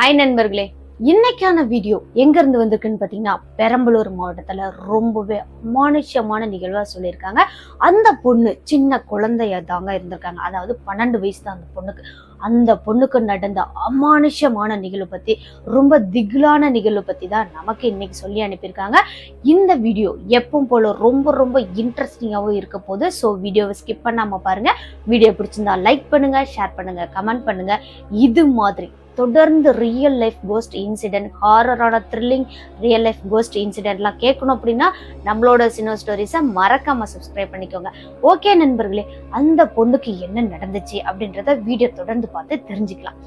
Hi நண்பர்களே இன்னைக்கான video எங்க இருந்து வந்திருக்குன்னு பாத்தீங்கன்னா பெரம்பலூர் மாவட்டத்துல ரொம்பவே அமானுஷ்யமான நிகழ்வா சொல்லியிருக்காங்க. அந்த பொண்ணு சின்ன குழந்தைய தாங்க இருந்திருக்காங்க. அதாவது பன்னெண்டு வயசு தான் அந்த பொண்ணுக்கு. அந்த பொண்ணுக்கு நடந்த அமானுஷ்யமான நிகழ்வு பத்தி ரொம்ப திகிலான நிகழ்வு பத்தி தான் நமக்கு இன்னைக்கு சொல்லி அனுப்பியிருக்காங்க. இந்த வீடியோ எப்பவும் போல ரொம்ப ரொம்ப இன்ட்ரெஸ்டிங்காகவும் இருக்க போது ஸோ வீடியோவை ஸ்கிப் பண்ணாம பாருங்க. வீடியோ பிடிச்சிருந்தா லைக் பண்ணுங்க ஷேர் பண்ணுங்க கமெண்ட் பண்ணுங்க. இது மாதிரி தொடர்ந்து ரியல் லைஃப் கோஸ்ட் இன்சிடென்ட் ஹாரரான த்ரில்லிங் ரியல் லைஃப் கோஸ்ட் இன்சிடென்ட்லாம் கேட்கணும் அப்படின்னா நம்மளோட சினோ ஸ்டோரிஸை மறக்காமல் சப்ஸ்கிரைப் பண்ணிக்கோங்க. ஓகே நண்பர்களே அந்த பொண்ணுக்கு என்ன நடந்துச்சு அப்படின்றத வீடியோ தொடர்ந்து பார்த்து தெரிஞ்சுக்கலாம்.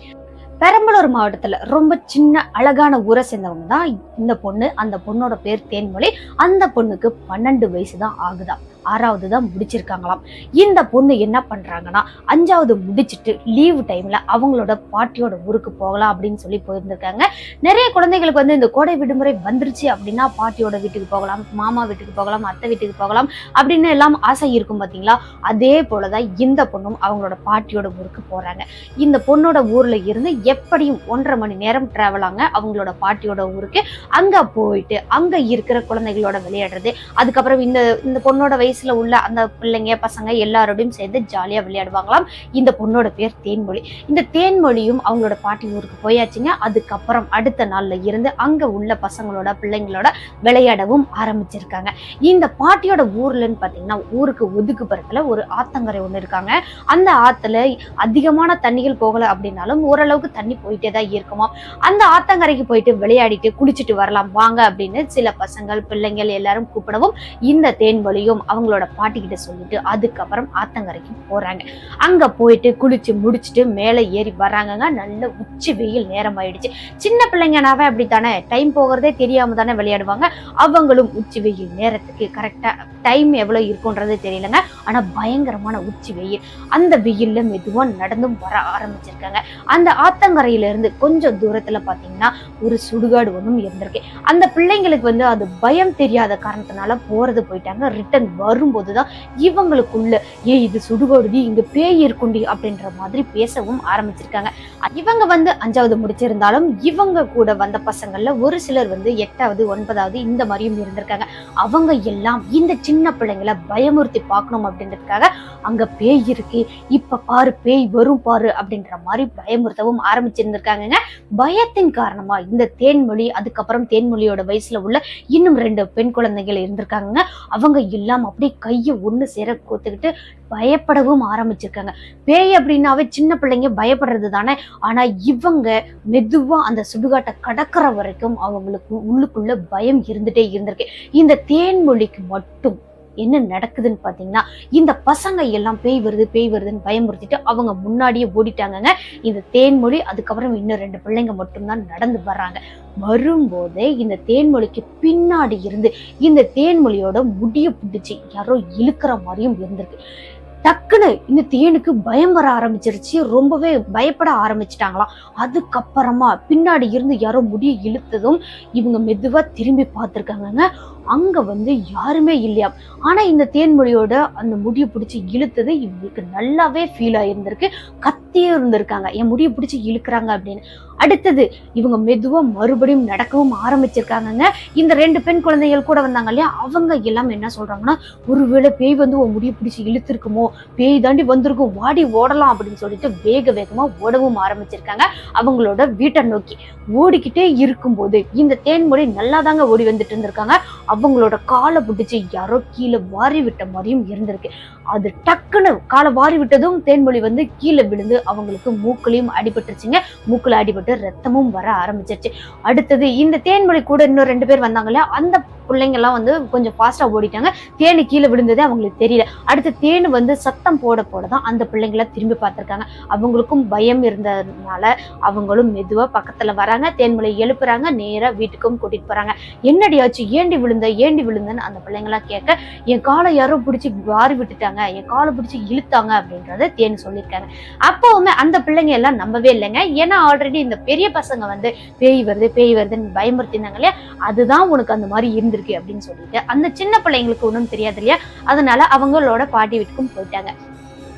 பெரம்பலூர் மாவட்டத்தில் ரொம்ப சின்ன அழகான ஊரை சேர்ந்தவங்க தான் இந்த பொண்ணு. அந்த பொண்ணோட பேர் தேன்மொழி. அந்த பொண்ணுக்கு பன்னெண்டு வயசு தான் ஆகுதான் ஆறாவது தான் முடிச்சிருக்காங்களாம். இந்த பொண்ணு என்ன பண்ணுறாங்கன்னா அஞ்சாவது முடிச்சிட்டு லீவு டைமில் அவங்களோட பாட்டியோட ஊருக்கு போகலாம் அப்படின்னு சொல்லி போயிருந்திருக்காங்க. நிறைய குழந்தைகளுக்கு வந்து இந்த கோடை விடுமுறை வந்துருச்சு அப்படின்னா பாட்டியோட வீட்டுக்கு போகலாம் மாமா வீட்டுக்கு போகலாம் அத்தை வீட்டுக்கு போகலாம் அப்படின்னு எல்லாம் ஆசை இருக்கும் பார்த்தீங்களா அதே போலதான் இந்த பொண்ணும் அவங்களோட பாட்டியோட ஊருக்கு போகிறாங்க இந்த பொண்ணோட ஊரில் இருந்து எப்படியும் ஒன்றரை மணி நேரம் ட்ராவல் ஆங்க அவங்களோட பாட்டியோட ஊருக்கு. அங்கே போயிட்டு அங்கே இருக்கிற குழந்தைகளோட விளையாடுறது அதுக்கப்புறம் இந்த இந்த பொண்ணோட வயசுல உள்ள அந்த பிள்ளைங்க பசங்க எல்லாரோடையும் சேர்ந்து ஜாலியா விளையாடுவாங்களாம். இந்த பொண்ணோட பேர் தேன்மொழி. இந்த தேன்மொழியும் அவங்களோட பாட்டி ஊருக்கு போயாச்சுங்க. அதுக்கப்புறம் அடுத்த நாள்ல இருந்து அங்க உள்ள பசங்களோட பிள்ளைங்களோட விளையாடவும் ஆரம்பிச்சிருக்காங்க. இந்த பாட்டியோட ஊர்லன்னு பாத்தீங்கன்னா ஊருக்கு ஒதுக்குப்புறத்துல ஒரு ஆத்தங்கரை ஒண்ணு இருக்காங்க. அந்த ஆத்துல அதிகமான தண்ணிகள் போகல அப்படின்னாலும் ஓரளவுக்கு தண்ணி போயிட்டே தான் இருக்குமா அந்த ஆத்தங்கரைக்கு போயிட்டு விளையாடிட்டு குளிச்சுட்டு வரலாம். வாங்க அப்படின்னு சில பசங்கள் பிள்ளைங்கள் எல்லாரும் கூப்பிடவும் இந்த தேன்மொழியும் அவங்களோட பாட்டிக்கிட்ட சொல்லிட்டு அதுக்கப்புறம் ஆத்தங்கரைக்கு போறாங்க. அங்கே போயிட்டு குளிச்சு முடிச்சுட்டு மேலே ஏறி வர்றாங்கங்க. நல்ல உச்சி வெயில் நேரம் ஆயிடுச்சு சின்ன பிள்ளைங்கனாவே அப்படித்தானே? டைம் போகிறதே தெரியாம தானே விளையாடுவாங்க. அவங்களும் உச்சி வெயில் நேரத்துக்கு கரெக்டாக டைம் எவ்வளோ இருக்குன்றது தெரியலங்க. ஆனால் பயங்கரமான உச்சி வெயில். அந்த வெயிலில் மெதுவாக நடந்தும் வர ஆரம்பிச்சிருக்காங்க. அந்த ஆத்தங்கரையில இருந்து கொஞ்சம் தூரத்தில் பார்த்தீங்கன்னா ஒரு சுடுகாடு ஒன்றும் இருந்திருக்கு. அந்த பிள்ளைங்களுக்கு வந்து அது பயம் தெரியாத காரணத்தினால போகிறது போயிட்டாங்க. ரிட்டன் வரும்போது தான் இவங்களுக்குள்ள ஏ இது சுடுகாடுடி இங்கே பேய் இருக்குண்டி அப்படின்ற மாதிரி பேசவும் ஆரம்பிச்சிருக்காங்க. இவங்க வந்து அஞ்சாவது முடிச்சிருந்தாலும் இவங்க கூட வந்த பசங்களில் ஒரு சிலர் வந்து எட்டாவது ஒன்பதாவது இந்த மாதிரியும் இருந்திருக்காங்க. அவங்க எல்லாம் இந்த சின்ன பிள்ளைங்களை பயமுறுத்தி பார்க்கணும் அப்படின்றதுக்காக அங்கே பேய் இருக்கு. இப்போ பாரு பேய் வரும் பாரு அப்படின்ற மாதிரி பயமுறுத்தவும் ஆரம்பிச்சிருந்திருக்காங்கங்க. பயத்தின் காரணமாக இந்த தேன்மொழி அதுக்கப்புறம் தேன்மொழியோட வயசில் உள்ள இன்னும் ரெண்டு பெண் குழந்தைகள் இருந்திருக்காங்க அவங்க எல்லாம் அப்படியே கையை ஒன்று சேர கோத்துக்கிட்டு பயப்படவும் ஆரம்பிச்சிருக்காங்க. பேய் அப்படின்னாவே சின்ன பிள்ளைங்க பயப்படுறது தானே. ஆனால் இவங்க மெதுவாக அந்த சுடுகாட்டை கடக்கிற வரைக்கும் அவங்களுக்கு உள்ளுக்குள்ள பயம் இருந்துட்டே இருந்திருக்கு. இந்த தேன்மொழிக்கு மட்டும் என்ன நடக்குதுன்னு பார்த்தீங்கன்னா இந்த பசங்க எல்லாம் பேய் வருது பேய் வருதுன்னு பயமுறுத்திட்டு அவங்க முன்னாடியே ஓடிட்டாங்கங்க. இந்த தேன்மொழி அதுக்கப்புறம் இன்னும் ரெண்டு பிள்ளைங்க மட்டும்தான் நடந்து வர்றாங்க. வரும்போதே இந்த தேன்மொழிக்கு பின்னாடி இருந்து இந்த தேன்மொழியோட முடிய பிடிச்சி யாரோ இழுக்கிற மாதிரியும் இருந்திருக்கு. டக்குன்னு இந்த தேனுக்கு பயம் வர ஆரம்பிச்சிருச்சு. ரொம்பவே பயப்பட ஆரம்பிச்சிட்டாங்களாம். அதுக்கப்புறமா பின்னாடி இருந்து யாரோ முடிய இழுத்ததும் இவங்க மெதுவா திரும்பி பார்த்துருக்காங்கங்க. அங்க வந்து யாருமே இல்லையா? ஆனா இந்த தேன்மொழியோட அந்த முடியை பிடிச்சி இழுத்தது இவங்களுக்கு நல்லாவே ஃபீல் ஆயிருந்திருக்கு. கத்தியே இருந்திருக்காங்க. என் முடியை பிடிச்சி இழுக்கிறாங்க அப்படின்னு. அடுத்தது இவங்க மெதுவா மறுபடியும் நடக்கவும் ஆரம்பிச்சிருக்காங்கங்க. இந்த ரெண்டு பெண் குழந்தைகள் கூட வந்தாங்க இல்லையா? அவங்க எல்லாம் என்ன சொல்றாங்கன்னா ஒருவேளை பேய் வந்து உன் முடியை பிடிச்சி இழுத்துருக்குமோ? பேய் தாண்டி வந்திருக்கும். வாடி ஓடலாம். அப்படின்னு சொல்லிட்டு வேக வேகமா ஓடவும் ஆரம்பிச்சிருக்காங்க அவங்களோட வீட்டை நோக்கி. ஓடிக்கிட்டே இருக்கும்போது இந்த தேன்மொழி நல்லா தாங்க ஓடி வந்துட்டு இருந்திருக்காங்க. அவங்களோட காலை பிடிச்சி யாரோ கீழே வாரி விட்ட மாதிரியும் இருந்திருக்கு. அது டக்குன்னு காலை வாரி விட்டதும் தேன்மொழி வந்து கீழே விழுந்து அவங்களுக்கு மூக்குலையும் அடிபட்டுருச்சுங்க. மூக்குல அடிபட்டு ரத்தமும் வர ஆரம்பிச்சிருச்சு. அடுத்தது இந்த தேன்மொழி கூட இன்னும் ரெண்டு பேர் வந்தாங்களே அந்த பிள்ளைங்கெல்லாம் வந்து கொஞ்சம் ஃபாஸ்ட்டாக ஓடிட்டாங்க. தேனு கீழே விழுந்ததே அவங்களுக்கு தெரியல. அடுத்து தேனு வந்து சத்தம் போட போட தான் அந்த பிள்ளைங்கள திரும்பி பார்த்துருக்காங்க. அவங்களுக்கும் பயம் இருந்ததுனால அவங்களும் மெதுவாக பக்கத்தில் வராங்க. தேன்மலை எழுப்புறாங்க. நேராக வீட்டுக்கும் கூட்டிகிட்டு போகிறாங்க என்னடியாச்சு ஏண்டி விழுந்த? ஏண்டி விழுந்தன்னு அந்த பிள்ளைங்களாம் கேட்க என் காலை யாரோ பிடிச்சி வாரி விட்டுட்டாங்க. என் காலை பிடிச்சி இழுத்தாங்க அப்படின்றத தேன் சொல்லியிருக்காங்க. அப்போவுமே அந்த பிள்ளைங்க எல்லாம் நம்பவே இல்லைங்க. ஏன்னா ஆல்ரெடி இந்த பெரிய பசங்க வந்து பேய் வருது பேய் வருதுன்னு பயமுறுத்தினாங்க இல்லையா? அதுதான் உனக்கு அந்த மாதிரி இருந்திருக்கு அப்படின்னு சொல்லிட்டு அந்த சின்ன பிள்ளைங்களுக்கு ஒன்றும் தெரியாது இல்லையா? அதனால அவங்களோட பாட்டி வீட்டுக்கும் போயிட்டாங்க.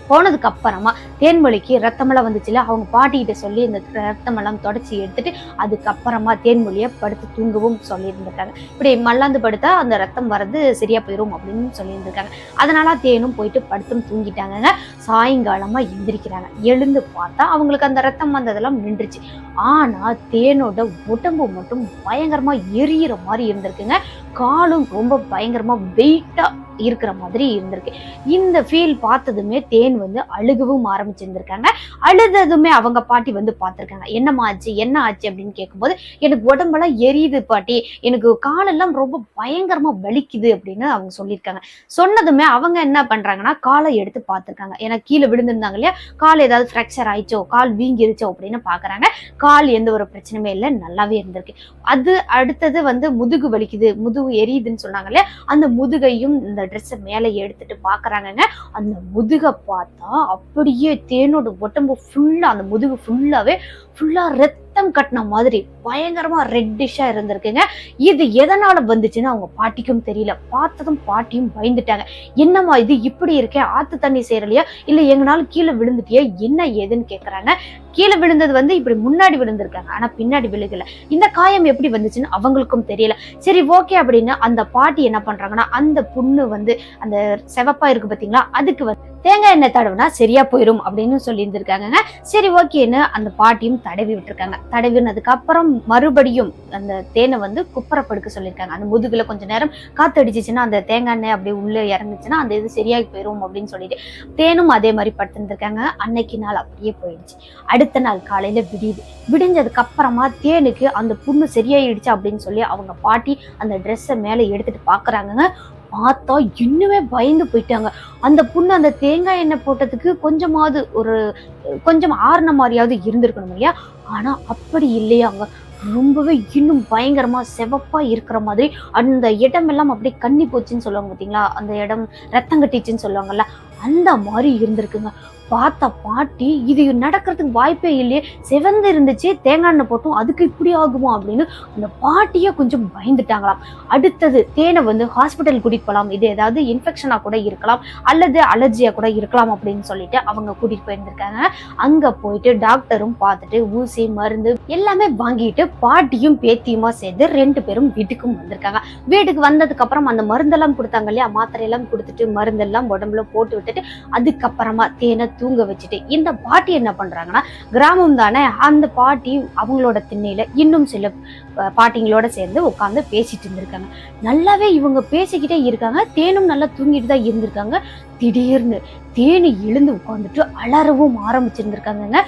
போனதுக்கு அப்புறமா தேன்மொழிக்கு ரத்தமெல்லாம் வந்துச்சுல அவங்க பாட்டிக்கிட்ட சொல்லி இந்த ரத்தமெல்லாம் தொடச்சி எடுத்துட்டு அதுக்கப்புறமா தேன்மொழியை படுத்து தூங்கவும் சொல்லியிருந்திருக்காங்க. இப்படி மல்லாந்து படுத்தா அந்த ரத்தம் வர்றது சரியா போயிடும் அப்படின்னு சொல்லியிருந்திருக்காங்க. அதனால தேனும் போயிட்டு படுத்தும் தூங்கிட்டாங்க சாயங்காலமா எந்திரிக்கிறாங்க. எழுந்து பார்த்தா அவங்களுக்கு அந்த ரத்தம் வந்ததெல்லாம் நின்றுச்சு. ஆனா தேனோட உடம்பு மட்டும் பயங்கரமா எரியிற மாதிரி இருந்திருக்குங்க. காலும் ரொம்ப பயங்கரமாக வெயிட்டாக இருக்கிற மாதிரி இருந்திருக்கு. இந்த ஃபீல் பார்த்ததுமே தேன் வந்து அழுகவும் ஆரம்பிச்சிருந்திருக்காங்க. அழுததுமே அவங்க பாட்டி வந்து பார்த்துருக்காங்க. என்னம்மா ஆச்சு? என்ன ஆச்சு? அப்படின்னு கேட்கும்போது எனக்கு உடம்பெல்லாம் எரியுது பாட்டி. எனக்கு காலெல்லாம் ரொம்ப பயங்கரமா வலிக்குது அப்படின்னு அவங்க சொல்லியிருக்காங்க. சொன்னதுமே அவங்க என்ன பண்றாங்கன்னா காலை எடுத்து பார்த்துருக்காங்க. ஏன்னா கீழே விழுந்திருந்தாங்க இல்லையா? கால் ஏதாவது ஃப்ராக்சர் ஆயிடுச்சோ? கால் வீங்கிருச்சோ? அப்படின்னு பாக்குறாங்க கால் எந்த ஒரு பிரச்சனையுமே இல்லை. நல்லாவே இருந்திருக்கு. அது அடுத்தது வந்து முதுகு வலிக்குது. முதுகு எரியுதுன்னு சொன்னாங்க இல்லையா அந்த முதுகையும் இந்த ட்ரெஸ்ஸை மேலே எடுத்துட்டு பார்க்குறாங்கங்க அந்த முதுகை பார்த்தா அப்படியே தேனோட உடம்பு ஃபுல்லாக அந்த முதுகு ஃபுல்லாகவே ஃபுல்லாக ரத்தம் கட்டின மாதிரி பயங்கரமா ரெட்டிஷா இருந்திருக்குங்க. இது எதனால வந்துச்சுன்னு அவங்க பாட்டிக்கும் தெரியல. பார்த்ததும் பாட்டியும் பயந்துட்டாங்க. என்னம்மா இது இப்படி இருக்கே? ஆத்து தண்ணி சேரலையா? இல்ல எங்கனாலும் கீழே விழுந்துட்டியா? என்ன ஏதுன்னு கேக்குறாங்க. கீழே விழுந்தது வந்து இப்படி முன்னாடி விழுந்திருக்காங்க. ஆனா பின்னாடி விழுகல. இந்த காயம் எப்படி வந்துச்சுன்னு அவங்களுக்கும் தெரியல. சரி ஓகே அப்படின்னு அந்த பாட்டி என்ன பண்றாங்கன்னா அந்த புண்ணு வந்து அந்த செவப்பா இருக்கு பாத்தீங்களா அதுக்கு வந்து தேங்காய் எண்ணெய் தடவுனா சரியா போயிடும் அப்படின்னு சொல்லியிருந்திருக்காங்க சரி ஓகேன்னு அந்த பாட்டியும் தடவி விட்டுருக்காங்க. தடவினதுக்கு அப்புறம் மறுபடியும் அந்த தேனை வந்து குப்பரப்படுக்க சொல்லியிருக்காங்க. அந்த முதுகுல கொஞ்ச நேரம் காத்தடிச்சிச்சுன்னா அந்த தேங்காய் எண்ணெய் அப்படியே உள்ளே இறங்குச்சுன்னா அந்த இது சரியாகி போயிடும் அப்படின்னு சொல்லிட்டு தேனும் அதே மாதிரி படுத்திருந்திருக்காங்க. அன்னைக்கு நாள் அப்படியே போயிடுச்சு. அடுத்து நாள் காலையில விடியுது. விடிஞ்சதுக்கு அப்புறமா தேனுக்கு அந்த புண்ணு சரியாயிடுச்சு அப்படின்னு சொல்லி அவங்க பாட்டி அந்த ட்ரெஸ்ஸை மேலே எடுத்துட்டு பார்க்குறாங்கங்க பார்த்தா இன்னுமே பயந்து போயிட்டாங்க. அந்த புண்ணு அந்த தேங்காய் எண்ணெய் போட்டதுக்கு கொஞ்சமாவது ஒரு கொஞ்சம் ஆறுன மாதிரியாவது இருந்திருக்கணும் இல்லையா? ஆனா அப்படி இல்லையாங்க. ரொம்பவே இன்னும் பயங்கரமா செவப்பா இருக்கிற மாதிரி அந்த இடம் எல்லாம் அப்படியே கண்ணி போச்சுன்னு சொல்லுவாங்க பார்த்தீங்களா அந்த இடம் ரத்தம் கட்டிச்சுன்னு சொல்லுவாங்கல்ல அந்த மாதிரி இருந்திருக்குங்க. பார்த்த பாட்டி இது நடக்கிறதுக்கு வாய்ப்பே இல்லையே. செவந்து இருந்துச்சு தேங்காய் எண்ணெய் போட்டோம் அதுக்கு இப்படி ஆகுமா அப்படின்னு அந்த பாட்டியே கொஞ்சம் பயந்துட்டாங்களாம். அடுத்தது தேனை வந்து ஹாஸ்பிட்டல் கூட்டிகிட்டு போகலாம் இது ஏதாவது இன்ஃபெக்ஷனாக கூட இருக்கலாம் அல்லது அலர்ஜியாக கூட இருக்கலாம் அப்படின்னு சொல்லிட்டு அவங்க கூட்டிகிட்டு போயிருந்திருக்காங்க. அங்கே போயிட்டு டாக்டரும் பார்த்துட்டு ஊசி மருந்து எல்லாமே வாங்கிட்டு பாட்டியும் பேத்தியுமா சேர்ந்து ரெண்டு பேரும் வீட்டுக்கும் வந்திருக்காங்க. வீட்டுக்கு வந்ததுக்கப்புறம் அந்த மருந்தெல்லாம் கொடுத்தாங்க இல்லையா? மாத்திரையெல்லாம் கொடுத்துட்டு மருந்தெல்லாம் உடம்புல போட்டு விட்டுட்டு அதுக்கப்புறமா தேனை தூங்க வச்சுட்டு இந்த பாட்டி என்ன பண்ணுறாங்கன்னா கிராமம் தானே அந்த பாட்டி அவங்களோட திண்ணையில் இன்னும் சில பாட்டிங்களோட சேர்ந்து உட்காந்து பேசிட்டு இருந்திருக்காங்க. நல்லாவே இவங்க பேசிக்கிட்டே இருக்காங்க தேனும் நல்லா தூங்கிட்டு தான் இருந்திருக்காங்க. திடீர்னு தேனி எழுந்து உட்காந்துட்டு அலறவும் ஆரம்பிச்சிருந்திருக்காங்கங்க.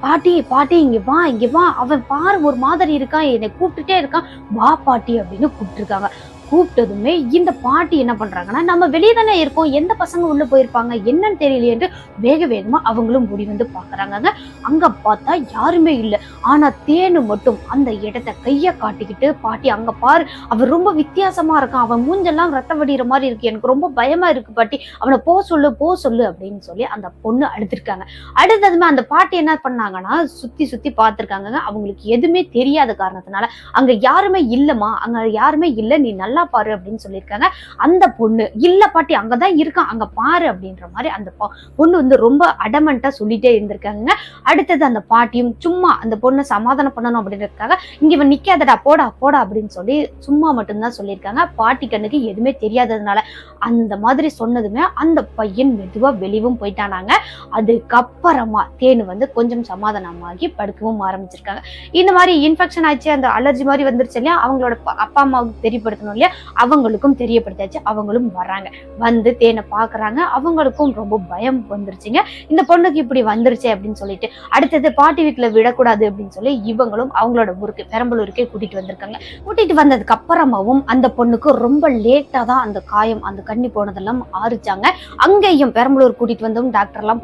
பாட்டி பாட்டி இங்க வா இங்க வா அவன் பாரு ஒரு மாதிரி இருக்கான் என்னை கூப்பிட்டுட்டே இருக்கான். வா பாட்டி அப்படின்னு கூப்பிட்டுருக்காங்க. கூப்பிட்டதுமே இந்த பாட்டி என்ன பண்றாங்கன்னா நம்ம வெளியே தானே இருக்கோம் எந்த பசங்க உள்ள போயிருப்பாங்க என்னன்னு தெரியலையேன்ட்டு வேக வேகமா அவங்களும் முடி வந்து பாக்குறாங்க அங்க பார்த்தா யாருமே இல்லை. ஆனா தேனு மட்டும் அந்த இடத்த கைய காட்டிக்கிட்டு பாட்டி அங்க பாரு அவன் ரொம்ப வித்தியாசமா இருக்கான் அவன் மூஞ்செல்லாம் ரத்த வடிகிற மாதிரி இருக்கு எனக்கு ரொம்ப பயமா இருக்கு பாட்டி அவனை போ சொல்லு போ சொல்லு அப்படின்னு சொல்லி அந்த பொண்ணு அழுதுருக்காங்க. அடுத்ததுமே அந்த பாட்டி என்ன பண்ணாங்கன்னா சுத்தி சுத்தி பார்த்துருக்காங்க அவங்களுக்கு எதுவுமே தெரியாத காரணத்தினால அங்க யாருமே இல்லம்மா அங்க யாருமே இல்லை நீ நல்லா பாரு அப்படின்னு சொல்லியிருக்காங்க. அந்த பொண்ணு இல்லை பாட்டி அங்கதான் இருக்கான் அங்க பாரு அப்படின்ற மாதிரி அந்த பொண்ணு வந்து ரொம்ப அடமெண்ட்டாக சொல்லிட்டே இருந்திருக்காங்க. அடுத்தது அந்த பாட்டியும் சும்மா அந்த பொண்ணை சமாதானம் பண்ணணும் அப்படின்றதுக்காக இங்கே இவன் நிற்காதடா போடா போடா அப்படின்னு சொல்லி சும்மா மட்டும்தான் சொல்லியிருக்காங்க. பாட்டி கண்ணுக்கு எதுவுமே தெரியாததுனால அந்த மாதிரி சொன்னதுமே அந்த பையன் மெதுவாக வெளிவும் போயிட்டானாங்க. அதுக்கப்புறமா தேனு வந்து கொஞ்சம் சமாதானமாகி படுக்கவும் ஆரம்பிச்சிருக்காங்க. இந்த மாதிரி இன்ஃபெக்ஷன் ஆச்சு அந்த அலர்ஜி மாதிரி வந்துருச்சு இல்லையா? அவங்களோட அப்பா அம்மாவுக்கு தெரியப்படுத்தணும் இல்லையா? அவங்களுக்கும் தெரியப்படுத்தாச்சு அவங்களும் வராங்க வந்து தேனை பாக்குறாங்க அவங்களுக்கும் ரொம்ப பயம் வந்துருச்சுங்க. இந்த பொண்ணுக்கு இப்படி வந்துருச்சு அப்படின்னு சொல்லிட்டு அடுத்தது பாட்டி வீட்டுல விடக்கூடாது அப்படின்னு சொல்லி இவங்களும் அவங்களோட ஊருக்கு பெரம்பலூருக்கே கூட்டிட்டு வந்திருக்காங்க. கூட்டிட்டு வந்ததுக்கு அப்புறமாவும் அந்த பொண்ணுக்கு ரொம்ப லேட்டாக தான் அந்த காயம் அந்த கண்ணி போனதெல்லாம் ஆரிச்சாங்க அங்கேயும் பெரம்பலூர் கூட்டிட்டு வந்தவங்க டாக்டர் எல்லாம்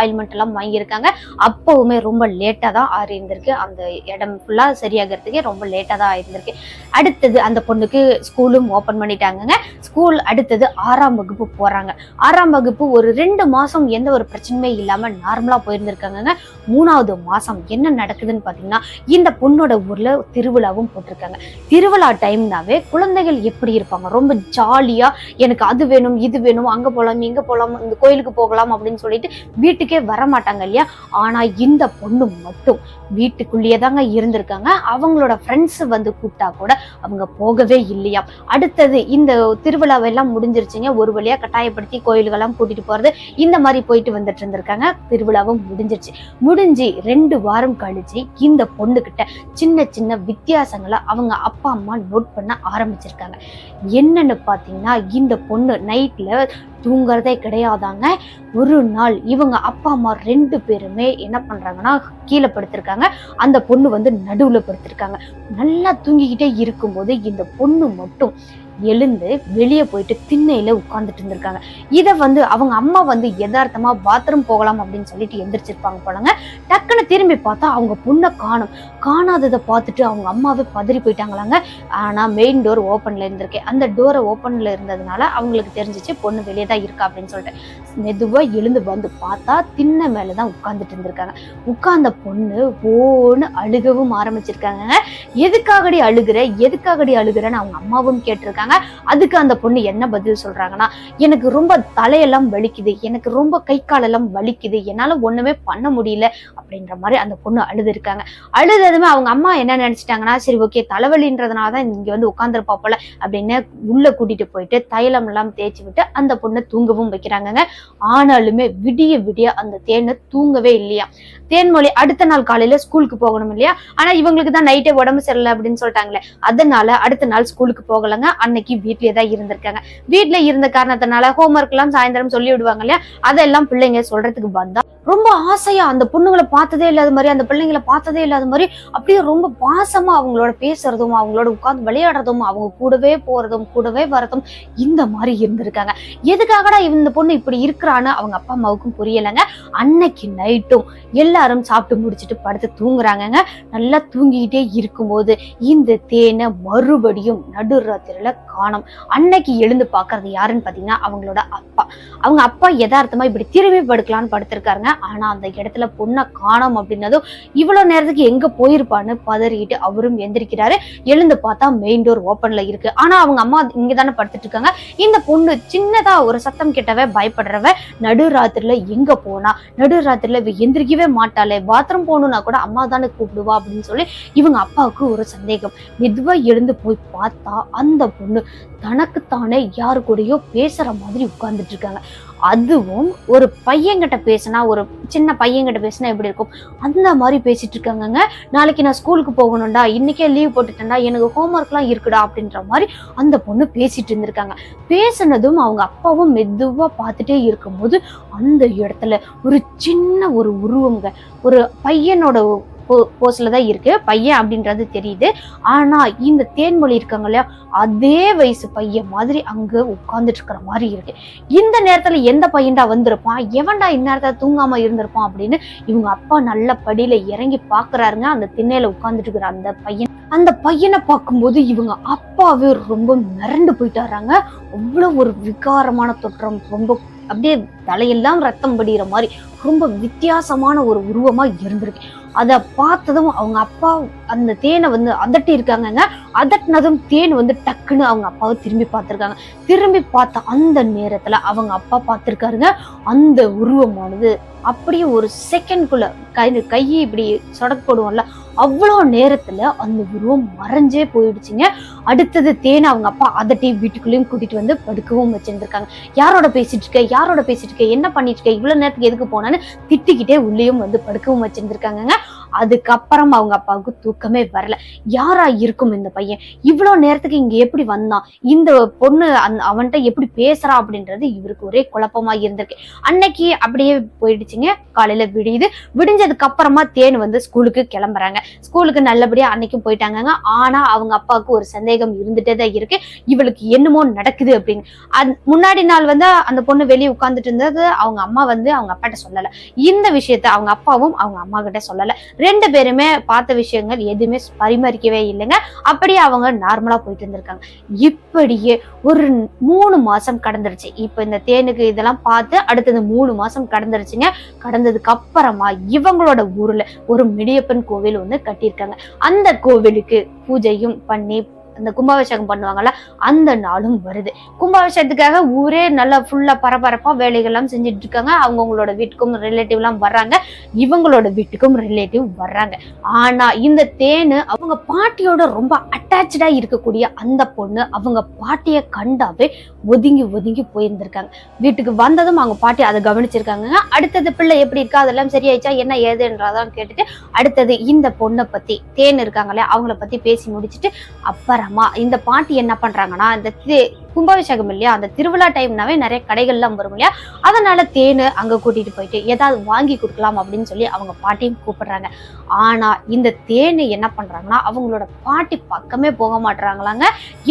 ஆயில்மெண்ட் எல்லாம் வாங்கியிருக்காங்க. அப்போவுமே ரொம்ப லேட்டா தான் ஆறி இருந்திருக்கு அந்த இடம் ஃபுல்லா சரியாகிறதுக்கே ரொம்ப லேட்டா தான் ஆயிருந்திருக்கு. அடுத்தது அந்த பொண்ணுக்கு ஸ்கூலும் ஓபன் பண்ணிட்டாங்கங்க. ஸ்கூல் அடுத்தது ஆறாம் வகுப்பு போறாங்க. ஆறாம் வகுப்பு ஒரு ரெண்டு மாசம் எந்த ஒரு பிரச்சனையுமே இல்லாம நார்மலா போயிருந்திருக்காங்கங்க. மூணாவது மாசம் என்ன நடக்குதுன்னு பாத்தீங்கன்னா இந்த பொண்ணோட ஊர்ல திருவிழாவும் போட்டிருக்காங்க. திருவிழா டைம்னாவே குழந்தைகள் எப்படி இருப்பாங்க? ரொம்ப ஜாலியா எனக்கு அது வேணும் இது வேணும் அங்க போகலாம் இங்க போகலாம் இந்த கோயிலுக்கு போகலாம் அப்படின்னு சொல்லிட்டு வீட்டுக்கே வர மாட்டாங்க இல்லையா? ஆனா இந்த பொண்ணு மட்டும் வீட்டுக்குள்ளேயே தாங்க இருந்திருக்காங்க. அவங்களோட ஃப்ரெண்ட்ஸ் வந்து கூப்பிட்டா கூட அவங்க போகவே இல்லையா? அடுத்தது இந்த திருவிழாவெல்லாம் முடிஞ்சிருச்சுங்க. ஒரு வழியா கட்டாயப்படுத்தி கோயிலுக்கெல்லாம் கூட்டிட்டு போறது. இந்த மாதிரி போயிட்டு வந்துட்டு இருந்திருக்காங்க. திருவிழாவும் முடிஞ்சிருச்சு. முடிஞ்சு ரெண்டு வாரம் கழிச்சு இந்த பொண்ணுக்கிட்ட சின்ன சின்ன வித்தியாசங்களை அவங்க அப்பா அம்மா நோட் பண்ண ஆரம்பிச்சிருக்காங்க. என்னன்னு பார்த்தீங்கன்னா இந்த பொண்ணு நைட்ல தூங்குறதே கிடையாதாங்க. ஒரு நாள் இவங்க அப்பா அம்மா ரெண்டு பேருமே என்ன பண்றாங்கன்னா கீழே படுத்திருக்காங்க. அந்த பொண்ணு வந்து நடுவில் படுத்திருக்காங்க. நல்லா தூங்கிக்கிட்டே இருக்கும்போது இந்த பொண்ணு மட்டும் எழுந்து வெளியே போயிட்டு திண்ணையில உட்கார்ந்துட்டு இருந்திருக்காங்க. இதை வந்து அவங்க அம்மா வந்து யதார்த்தமா பாத்ரூம் போகலாம் அப்படின்னு சொல்லிட்டு எந்திரிச்சிருப்பாங்க போலங்க. டக்குன்னு திரும்பி பார்த்தா அவங்க பொண்ணை காணும். காணாததை பார்த்துட்டு அவங்க அம்மாவே பதறி போயிட்டாங்களாங்க. ஆனால் மெயின் டோர் ஓப்பனில் இருந்திருக்கு. அந்த டோரை ஓப்பனில் இருந்ததுனால அவங்களுக்கு தெரிஞ்சிச்சு பொண்ணு வெளியே தான் இருக்கா? அப்படின்னு சொல்லிட்டு. மெதுவாக எழுந்து வந்து பார்த்தா திண்ணை மேலதான் உட்காந்துட்டு இருந்திருக்காங்க. உட்கார்ந்த பொண்ணு ஓன்னு அழுகவும் ஆரம்பிச்சிருக்காங்க. எதுக்காகடி அழுகுற? எதுக்காகடி அழுகிறேன்னு அவங்க அம்மாவும் கேட்டிருக்காங்க. அதுக்கு அந்த பொண்ணு என்ன பதில் சொல்றாங்கன்னா எனக்கு ரொம்ப தலையெல்லாம் வலிக்குது. எனக்கு ரொம்ப கை காலெல்லாம் வலிக்குது. என்னால் ஒன்றுமே பண்ண முடியல. அப்படின்ற மாதிரி அந்த பொண்ணு அழுது இருக்காங்க அழுததுமே அவங்க அம்மா என்ன நினைச்சிட்டாங்கன்னா சரி ஓகே தலைவலின்றதுனால தான் இங்க வந்து உட்காந்துருப்பா போல அப்படின்னு உள்ள கூட்டிட்டு போயிட்டு தைலம் எல்லாம் தேய்ச்சி விட்டு அந்த பொண்ணை தூங்கவும் வைக்கிறாங்கங்க. ஆனாலுமே விடிய விடிய அந்த தேனை தூங்கவே இல்லையா? தேன்மொழி அடுத்த நாள் காலையில ஸ்கூலுக்கு போகணும் இல்லையா? ஆனா இவங்களுக்கு தான் நைட்டே உடம்பு சரியில்லை அப்படின்னு சொல்லிட்டாங்களே. அதனால அடுத்த நாள் ஸ்கூலுக்கு போகலங்க. அன்னைக்கு வீட்லயே தான் இருந்திருக்காங்க. வீட்ல இருந்த காரணத்தினால ஹோம்ஒர்க் எல்லாம் சாயந்தரம் சொல்லி விடுவாங்க இல்லையா? அதெல்லாம் பிள்ளைங்க சொல்றதுக்கு வந்தா ரொம்ப ஆசையா அந்த பொண்ணுங்களை பார்த்ததே இல்லாத மாதிரி அந்த பிள்ளைங்களை பார்த்ததே இல்லாத மாதிரி அப்படியே ரொம்ப பாசமா அவங்களோட பேசுறதும் அவங்களோட உட்காந்து விளையாடுறதும் அவங்க கூடவே போறதும் கூடவே வரதும் இந்த மாதிரி இருந்திருக்காங்க. எதுக்காகடா இந்த பொண்ணு இப்படி இருக்கிறான்னு அவங்க அப்பா அம்மாவுக்கும் புரியலைங்க. அன்னைக்கு நைட்டும் எல்லாரும் சாப்பிட்டு முடிச்சிட்டு படுத்து தூங்குறாங்கங்க. நல்லா தூங்கிக்கிட்டே இருக்கும்போது இந்த தேனை மறுபடியும் நடுராத்திரில காணும். அன்னைக்கு எழுந்து பார்க்கறது யாருன்னு பாத்தீங்கன்னா அவங்களோட அப்பா. அவங்க அப்பா யதார்த்தமா இப்படி திரும்பி படுக்கலான்னு படுத்திருக்காருங்க. ஆனால் அந்த இடத்துல பொண்ணை காணோம் அப்படின்னதும் இவ்வளோ நேரத்துக்கு எங்கே போயிருப்பான்னு பதறிட்டு அவரும் எந்திரிக்கிறாரு. எழுந்து பார்த்தா மெயின் டோர் ஓப்பன்ல இருக்கு. ஆனா அவங்க அம்மா இங்கே தானே படுத்துட்டு இருக்காங்க. இந்த பொண்ணு சின்னதா ஒரு சத்தம் கிட்டவே பயப்படுறவ நடுராத்திரில எங்க போனா? நடுராத்திரில இவ எந்திரிக்கவே மாட்டாளே. பாத்ரூம் போகணும்னா கூட அம்மா தானே கூப்பிடுவா அப்படின்னு சொல்லி இவங்க அப்பாவுக்கு ஒரு சந்தேகம். மெதுவா எழுந்து போய் பார்த்தா அந்த பொண்ணு தனக்குத்தானே யாரு கூடயோ பேசுற மாதிரி உட்கார்ந்துட்டு இருக்காங்க. அதுவும் ஒரு பையன்கிட்ட பேசினா ஒரு சின்ன பையன்கிட்ட பேசினா எப்படி இருக்கும்? அந்த மாதிரி பேசிட்டு இருக்காங்கங்க. நாளைக்கு நான் ஸ்கூலுக்கு போகணும்டா இன்னைக்கே லீவ் போட்டுட்டேன்டா எனக்கு ஹோம்ஒர்க்லாம் இருக்குடா அப்படின்ற மாதிரி அந்த பொண்ணு பேசிட்டு இருந்திருக்காங்க. பேசினதும் அவங்க அப்பாவும் மெதுவாக பார்த்துட்டே இருக்கும்போது அந்த இடத்துல ஒரு சின்ன ஒரு உருவங்க ஒரு பையனோட போஸ்ல தான் இருக்கு. பையன் அப்படின்றது தெரியுது. ஆனா இந்த தேன்மொழி இருக்காங்க இல்லையா அதே வயசு பையன் மாதிரி அங்க உட்கார்ந்துட்டு இருக்கிற மாதிரி இருக்கு. இந்த நேரத்துல எந்த பையன்டா வந்திருப்பான்? எவன்டா இந்நேரத்துல தூங்காம இருந்திருப்பான் அப்படின்னு இவங்க அப்பா நல்ல படியில இறங்கி பாக்குறாருங்க. அந்த திண்ணையில உட்கார்ந்துட்டு இருக்கிற அந்த பையன். அந்த பையனை பார்க்கும்போது இவங்க அப்பாவே ரொம்ப மிரண்டு போயிட்டாராங்க. அவ்வளோ ஒரு விகாரமான தோற்றம். ரொம்ப அப்படியே தலையெல்லாம் ரத்தம் படிகிற மாதிரி ரொம்ப வித்தியாசமான ஒரு உருவமாக இருந்திருக்கு. அதை பார்த்ததும் அவங்க அப்பா அந்த தேனை வந்து அதட்டி இருக்காங்கங்க அதட்டினதும் தேன் வந்து டக்குன்னு அவங்க அப்பாவை திரும்பி பார்த்துருக்காங்க. திரும்பி பார்த்த அந்த நேரத்தில் அவங்க அப்பா பார்த்துருக்காருங்க. அந்த உருவமானது அப்படியே ஒரு செகண்ட்குள்ள கை கையை இப்படி சொடக்கு போடுவோம்ல அவ்வளோ நேரத்தில் அந்த உருவம் மறைஞ்சே போயிடுச்சுங்க. அடுத்தது தேனை அவங்க அப்பா அதட்டி வீட்டுக்குள்ளேயும் கூட்டிகிட்டு வந்து படுக்கவும் வச்சுருந்துருக்காங்க. யாரோட பேசிட்டு இருக்க யாரோட பேசிட்டு இருக்க என்ன பண்ணிட்டு இருக்க இவ்வளோ நேரத்துக்கு எதுக்கு போனான்னு திட்டிக்கிட்டே உள்ளேயும் வந்து படுக்கவும் வச்சுருந்துருக்காங்க அதுக்கப்புறம் அவங்க அப்பாவுக்கு தூக்கமே வரல. யாரா இருக்கும் இந்த பையன்? இவ்வளவு நேரத்துக்கு இங்க எப்படி வந்தான் இந்த பொண்ணு அந் அவன்கிட்ட எப்படி பேசுறா அப்படின்றது இவருக்கு ஒரே குழப்பமா இருந்திருக்கு. அன்னைக்கு அப்படியே போயிடுச்சுங்க. காலையில விடியுது. விடிஞ்சதுக்கு அப்புறமா தேன் வந்து ஸ்கூலுக்கு கிளம்புறாங்க. ஸ்கூலுக்கு நல்லபடியா அன்னைக்கும் போயிட்டாங்க ஆனா அவங்க அப்பாவுக்கு ஒரு சந்தேகம் இருந்துட்டே தான் இருக்கு. இவளுக்கு என்னமோ நடக்குது அப்படின்னு. அது முன்னாடி நாள் வந்து அந்த பொண்ணு வெளியே உட்கார்ந்துட்டு இருந்தது. அவங்க அம்மா வந்து அவங்க அப்பாட்ட சொல்லல. இந்த விஷயத்த அவங்க அப்பாவும் அவங்க அம்மா கிட்ட சொல்லல. ரெண்டு பேருமே பார்த்த விஷயங்கள் எதுவுமே பரிமாறிக்கவே இல்லைங்க. அப்படியே அவங்க நார்மலா போயிட்டு இருந்திருக்காங்க. இப்படியே ஒரு மூணு மாசம் கடந்துருச்சு. இப்ப இந்த தேனுக்கு இதெல்லாம் பார்த்து அடுத்தது மூணு மாசம் கடந்துருச்சுங்க. கடந்ததுக்கு அப்புறமா இவங்களோட ஊர்ல ஒரு மிடியப்பன் கோவில் ஒன்று கட்டியிருக்காங்க. அந்த கோவிலுக்கு பூஜையும் பண்ணி அந்த கும்பாபிஷேகம் பண்ணுவாங்கல்ல அந்த நாளும் வருது. கும்பாபிஷேகத்துக்காக ஊரே நல்லா ஃபுல்லா பரபரப்பா வேலைகள்லாம் செஞ்சுட்டு இருக்காங்க அவங்கவுங்களோட வீட்டுக்கும் ரிலேட்டிவ் எல்லாம் வர்றாங்க. இவங்களோட வீட்டுக்கும் ரிலேட்டிவ் வர்றாங்க. ஆனா இந்த தேனு அவங்க பாட்டியோட ரொம்ப அட்டாச்சா இருக்கக்கூடிய அந்த பொண்ணு அவங்க பாட்டிய கண்டாவே ஒதுங்கி ஒதுங்கி போயிருந்திருக்காங்க. வீட்டுக்கு வந்ததும் அவங்க பாட்டி அதை கவனிச்சிருக்காங்க. அடுத்தது பிள்ளை எப்படி இருக்கா? அதெல்லாம் சரியாயிச்சா என்ன ஏதுன்றதான் கேட்டுட்டு அடுத்தது இந்த பொண்ணை பத்தி தேன் இருக்காங்களே அவங்கள பத்தி பேசி முடிச்சிட்டு அப்புறம் இந்த பாட்டி என்ன பண்றாங்கன்னா இந்த கும்பாபிஷேகம் இல்லையா? அந்த திருவிழா டைம்னாவே நிறைய கடைகள்லாம் வரும் இல்லையா? அதனால தேனு அங்க கூட்டிட்டு போயிட்டு ஏதாவது வாங்கி கொடுக்கலாம் அப்படின்னு சொல்லி அவங்க பாட்டியும் கூப்பிடுறாங்க. ஆனா இந்த தேனு என்ன பண்றாங்கன்னா அவங்களோட பாட்டி பக்கமே போக மாட்டுறாங்களாங்க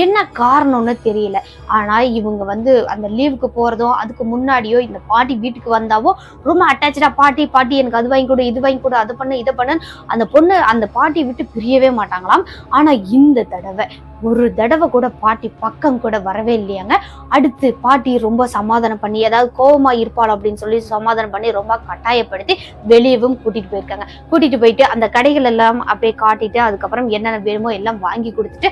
என்ன காரணம்னு தெரியல. ஆனா இவங்க வந்து அந்த லீவுக்கு போறதோ அதுக்கு முன்னாடியோ இந்த பாட்டி வீட்டுக்கு வந்தாவோ ரொம்ப அட்டாச்சா பாட்டி பாட்டி எனக்கு அது வாங்கி கொடு இது வாங்கி கொடு அது பண்ணு இதை பண்ணு அந்த பொண்ணு அந்த பாட்டி விட்டு பிரியவே மாட்டாங்களாம். ஆனா இந்த தடவை ஒரு தடவை கூட பாட்டி பக்கம் கூட வரவே இல்லையாங்க. அடுத்து பாட்டி ரொம்ப சமாதானம் பண்ணி ஏதாவது கோவமா இருப்பாள் அப்படின்னு சொல்லி சமாதானம் பண்ணி ரொம்ப கட்டாயப்படுத்தி வெளியவும் கூட்டிட்டு போயிருக்காங்க. கூட்டிட்டு போயிட்டு அந்த கடைகள் எல்லாம் அப்படியே காட்டிட்டு அதுக்கப்புறம் என்னென்ன வேணுமோ எல்லாம் வாங்கி கொடுத்துட்டு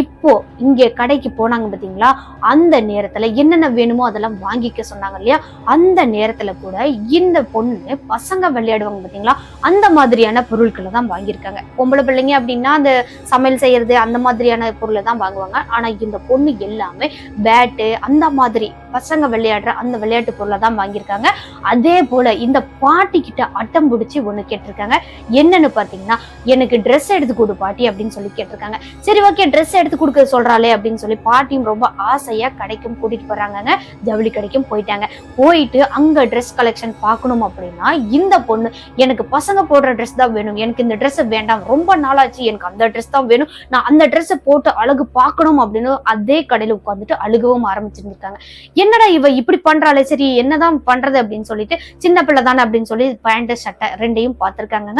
இப்போ இங்கே கடைக்கு போனாங்க பார்த்தீங்களா அந்த நேரத்தில் என்னென்ன வேணுமோ அதெல்லாம் வாங்கிக்க சொன்னாங்க இல்லையா? அந்த நேரத்தில் கூட இந்த பொண்ணு பசங்க விளையாடுவாங்க பார்த்தீங்களா அந்த மாதிரியான பொருட்களை தான் வாங்கியிருக்காங்க. பொம்பளை பிள்ளைங்க அப்படின்னா அந்த சமையல் செய்யறது அந்த மாதிரியான பொருள் தான் வாங்குவாங்க. ஆனா இந்த பொண்ணு எல்லாமே பேட்டு அந்த மாதிரி பசங்க விளையாடுற அந்த விளையாட்டு பொருளை தான் வாங்கியிருக்காங்க. அதே போல இந்த பாட்டி கிட்ட அட்டம் பிடிச்சி ஒன்று கேட்டிருக்காங்க. என்னன்னு பார்த்தீங்கன்னா எனக்கு ட்ரெஸ் எடுத்து கொடு பாட்டி அப்படின்னு சொல்லி கேட்டிருக்காங்க. சரி ஓகே ட்ரெஸ் எடுத்து கொடுக்க சொல்றாளே அப்படின்னு சொல்லி பாட்டியும் ரொம்ப ஆசையாக கடைக்கும் கூட்டிட்டு போறாங்கங்க. ஜவுளி கடைக்கும் போயிட்டாங்க. போயிட்டு அங்க ட்ரெஸ் கலெக்ஷன் பார்க்கணும் அப்படின்னா இந்த பொண்ணு எனக்கு பசங்க போடுற ட்ரெஸ் தான் வேணும். எனக்கு இந்த ட்ரெஸ் வேண்டாம். ரொம்ப நாளாச்சு. எனக்கு அந்த ட்ரெஸ் தான் வேணும். நான் அந்த ட்ரெஸ்ஸை போட்டு அழகு பார்க்கணும் அப்படின்னு அதே கடையில உட்காந்துட்டு அழுகவும் ஆரம்பிச்சிருந்துருக்காங்க. என்னடா இவ இப்படி பண்றாளே? சரி என்னதான் பண்றது அப்படின்னு சொல்லிட்டு சின்ன பிள்ளை தானே அப்படின்னு சொல்லி பேண்ட் சட்டை ரெண்டையும் பார்த்துருக்காங்க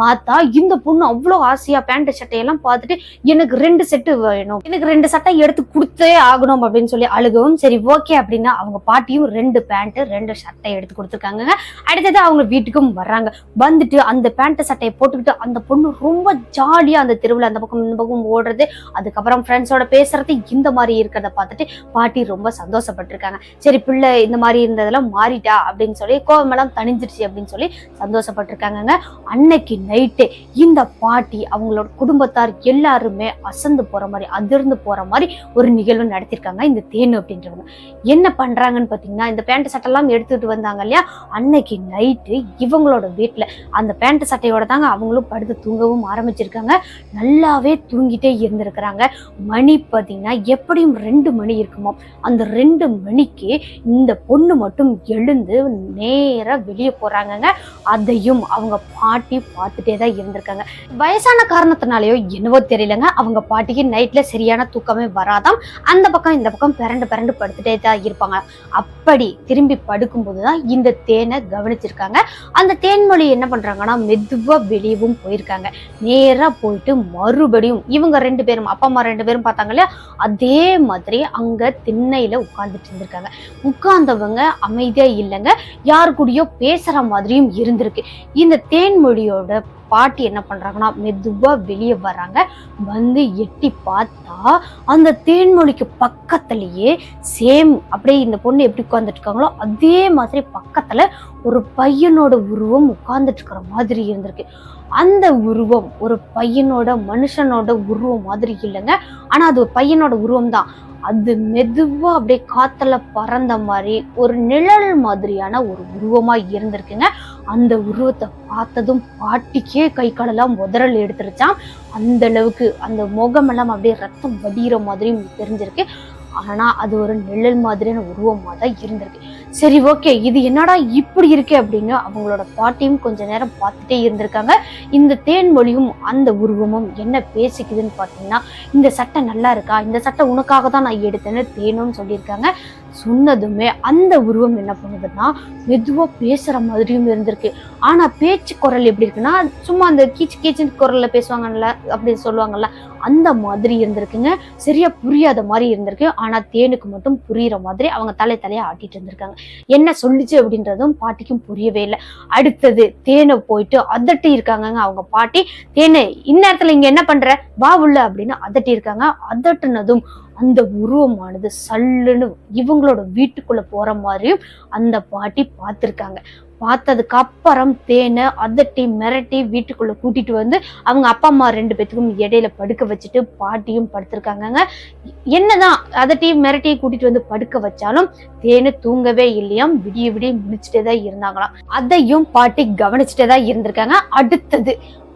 பார்த்தா இந்த பொண்ணு அவ்வளோ ஆசையா பேண்ட் சட்டையெல்லாம் பார்த்துட்டு எனக்கு ரெண்டு செட்டு வேணும். எனக்கு ரெண்டு சட்டை எடுத்து கொடுத்தே ஆகணும் அப்படின்னு சொல்லி அழுகவும் சரி ஓகே அப்படின்னா அவங்க பாட்டியும் ரெண்டு பேண்ட்டு ரெண்டு சட்டை எடுத்து கொடுத்துருக்காங்க. அடுத்தது அவங்க வீட்டுக்கும் வர்றாங்க. வந்துட்டு அந்த பேண்ட் சட்டையை போட்டுக்கிட்டு அந்த பொண்ணு ரொம்ப ஜாலியாக அந்த தெருவில் அந்த பக்கம் இந்த பக்கம் ஓடுறது. அதுக்கப்புறம் ஃப்ரெண்ட்ஸோட பேசுறது இந்த மாதிரி இருக்கிறத பார்த்துட்டு பாட்டி ரொம்ப சந்தோஷப்பட்டிருக்காங்க. சரி பிள்ளை இந்த மாதிரி இருந்ததெல்லாம் மாறிட்டா? அப்படின்னு சொல்லி கோவமெல்லாம் தணிஞ்சிருச்சு அப்படின்னு சொல்லி சந்தோஷப்பட்டிருக்காங்கங்க. அன்னைக்கு நைட்டே இந்த பாட்டி அவங்களோட குடும்பத்தார் எல்லாருமே அசந்து போற மாதிரி அதிர்ந்து போற மாதிரி ஒரு நிகழ்வு நடத்திருக்காங்க. இந்த தேனு அப்படின்றவங்க. என்ன பண்றாங்கன்னு பாத்தீங்கன்னா இந்த பேண்ட் சட்டைலாம் எடுத்துட்டு வந்தாங்க இல்லையா? அன்னைக்கு நைட்டு இவங்களோட வீட்டுல அந்த பேண்ட் சட்டையோட தாங்க அவங்களும் படுத்து தூங்கவும் ஆரம்பிச்சிருக்காங்க. நல்லாவே தூங்கிட்டே இருந்திருக்கிறாங்க. மணி பாத்தீங்கன்னா எப்படியும் ரெண்டு மணி இருக்குமோ? அந்த ரெண்டு மணிக்கு இந்த பொண்ணு மட்டும் எழுந்து நேராக வெளியே போறாங்கங்க. அதையும் அவங்க பாட்டி பார்த்துட்டே தான் இருந்திருக்காங்க. வயசான காரணத்தினாலேயோ என்னவோ தெரியலங்க. அவங்க பாட்டிக்கு நைட்டில் சரியான தூக்கமே வராதாம். அந்த பக்கம் இந்த பக்கம் பிறண்டு பிறண்டு படுத்துட்டே தான் இருப்பாங்க. அப்படி திரும்பி படுக்கும்போது தான் இந்த தேனை கவனிச்சிருக்காங்க. அந்த தேன்மொழி என்ன பண்ணுறாங்கன்னா மெதுவாக வெளியவும் போயிருக்காங்க. நேராக போயிட்டு மறுபடியும் இவங்க ரெண்டு பேரும் அப்பா அம்மா ரெண்டு பேரும் பார்த்தாங்க இல்லையா? அதே மாதிரி அங்கே திண்ணையில் உட்காந்துட்டு இருந்திருக்காங்க. உட்கார்ந்தவங்க அமைதியாக இல்லைங்க. யாரு கூடயோ பேசுகிற மாதிரியும் இருந்திருக்கு. இந்த தேன்மொழியோட பாட்டி என்ன பண்றாங்கன்னா மெதுவா வெளியே வர்றாங்க. வந்து எட்டி பார்த்தா அந்த தேன்மொழிக்கு பக்கத்துலயே சேம் அப்படியே இந்த பொண்ணு எப்படி உட்காந்துட்டு இருக்காங்களோ அதே மாதிரி பக்கத்துல ஒரு பையனோட உருவம் உட்கார்ந்துட்டு இருக்கிற மாதிரி இருந்திருக்கு. அந்த உருவம் ஒரு பையனோட மனுஷனோட உருவம் மாதிரி இல்லைங்க. ஆனா அது ஒரு பையனோட உருவம் தான். அது மெதுவாக அப்படியே காற்றுல பறந்த மாதிரி ஒரு நிழல் மாதிரியான ஒரு உருவமா இருந்திருக்குங்க. அந்த உருவத்தை பார்த்ததும் பாட்டிக்கே கை காலெல்லாம் உதறல் எடுத்துருச்சான் அந்த அளவுக்கு அந்த முகமெல்லாம் அப்படியே ரத்தம் வடிகிற மாதிரியும் தெரிஞ்சிருக்கு. ஆனால் அது ஒரு நிழல் மாதிரியான உருவமாக தான் இருந்திருக்கு. சரி ஓகே. இது என்னடா இப்படி இருக்கு அப்படின்னு அவங்களோட பாட்டியும் கொஞ்ச நேரம் பார்த்துட்டே இருந்திருக்காங்க. இந்த தேன்மொழியும் அந்த உருவமும் என்ன பேசிக்குதுன்னு பார்த்தீங்கன்னா இந்த சட்டை நல்லா இருக்கா? இந்த சட்டை உனக்காக தான் நான் எடுத்தேன்னு தேனும் சொல்லியிருக்காங்க. சொன்னதுமே அந்த உருவம் என்ன பண்ணுதுன்னா மெதுவா பேசுற மாதிரியும் இருந்திருக்கு. ஆனா பேச்சு குரல் எப்படி இருக்குன்னா சும்மா அந்த கீச்சு கீச்சு குரல்ல பேசுவாங்கல்ல அப்படி சொல்லுவாங்கல்ல அந்த மாதிரி இருந்திருக்குங்க. சரியா புரியாத மாதிரி இருந்திருக்கு. ஆனா தேனுக்கு மட்டும் புரியுற மாதிரி அவங்க தலை தலையை ஆட்டிட்டு இருந்திருக்காங்க. என்ன சொல்லிச்சு அப்படின்றதும் பாட்டிக்கும் புரியவே இல்லை. அடுத்தது தேனை போயிட்டு அதட்டி இருக்காங்கங்க அவங்க பாட்டி. தேனை இந்நேரத்துல இங்க என்ன பண்ற? வா உள்ள அப்படின்னு அதட்டி இருக்காங்க. அதட்டுனதும் அந்த உருவமானது சல்லுன்னு இவங்களோட வீட்டுக்குள்ள போற மாதிரியும் அந்த பாட்டி பார்த்துருக்காங்க. பார்த்ததுக்கு அப்புறம் தேனை அதட்டி மிரட்டி வீட்டுக்குள்ள கூட்டிட்டு வந்து அவங்க அப்பா அம்மா ரெண்டு பேத்துக்கும் இடையில படுக்க வச்சுட்டு பாட்டியும் படுத்திருக்காங்கங்க. என்னதான் அதட்டி மிரட்டி கூட்டிட்டு வந்து படுக்க வச்சாலும் தேனு தூங்கவே இல்லையாம் விடிய விடிய முடிச்சுட்டே தான் இருந்தாங்களாம். அதையும் பாட்டி கவனிச்சுட்டே தான் இருந்திருக்காங்க. அடுத்தது